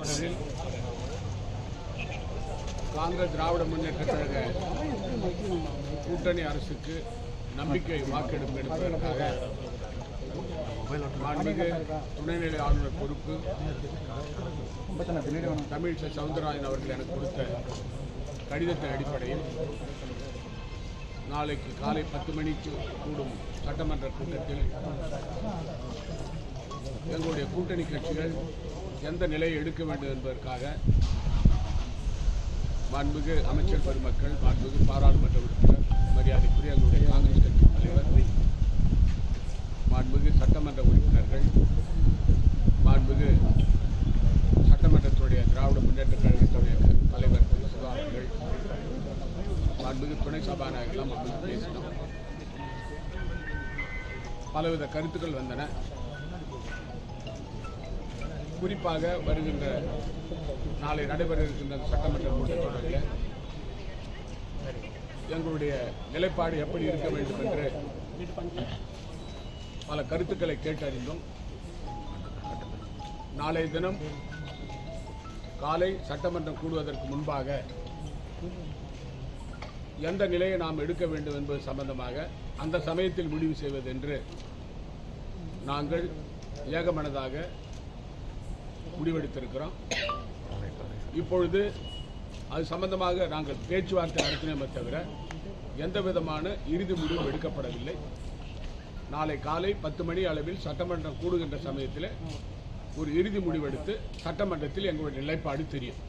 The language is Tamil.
தொடரில் காங்கிரஸ் திராவிட முன்னேற்ற கழக கூட்டணி அரசுக்கு நம்பிக்கை வாக்கெடுப்பு எடுப்பதற்காக மாண்புமிகு துணைநிலை ஆளுநர் பொறுப்பு தமிழிசை சவுந்தரராஜன் அவர்கள் எனக்கு கொடுத்த கடிதத்தின் அடிப்படையில் நாளைக்கு காலை பத்து மணிக்கு கூடும் சட்டமன்ற கூட்டத்தில் எங்களுடைய கூட்டணி கட்சிகள் எந்த நிலையை எடுக்க வேண்டும் என்பதற்காக மாண்புமிகு அமைச்சர் பெருமக்கள் மாண்புமிகு பாராளுமன்ற உறுப்பினர் மரியாதைக்குரிய எங்களுடைய காங்கிரஸ் கட்சி தலைவர் மாண்புமிகு சட்டமன்ற உறுப்பினர்கள் மாண்புமிகு சட்டமன்றத்துடைய திராவிட முன்னேற்ற கழகத்துடைய தலைவர் திரு சிவா அவர்கள் மாண்புமிகு துணை சபாநாயகர்லாம் அமர்ந்து பேசினோம். பலவித கருத்துக்கள் வந்தன. குறிப்பாக வருகின்ற நாளை நடைபெற இருக்கின்ற சட்டமன்ற கூட்டத்தொடரில் எங்களுடைய நிலைப்பாடு எப்படி இருக்க வேண்டும் என்று பல கருத்துக்களை கேட்டறிந்தோம். நாளைய தினம் காலை சட்டமன்றம் கூடுவதற்கு முன்பாக எந்த நிலையை நாம் எடுக்க வேண்டும் என்பது சம்பந்தமாக அந்த சமயத்தில் முடிவு செய்வதென்று நாங்கள் ஏகமனதாக முடிவெடுத்திருக்கிறோம். இப்பொழுது அது சம்பந்தமாக நாங்கள் பேச்சுவார்த்தை நடத்தினோமே தவிர எந்த விதமான இறுதி முடிவும் எடுக்கப்படவில்லை. நாளை காலை பத்து மணி அளவில் சட்டமன்றம் கூடுகின்ற சமயத்தில் ஒரு இறுதி முடிவெடுத்து சட்டமன்றத்தில் எங்களுடைய நிலைப்பாடு தெரியும்.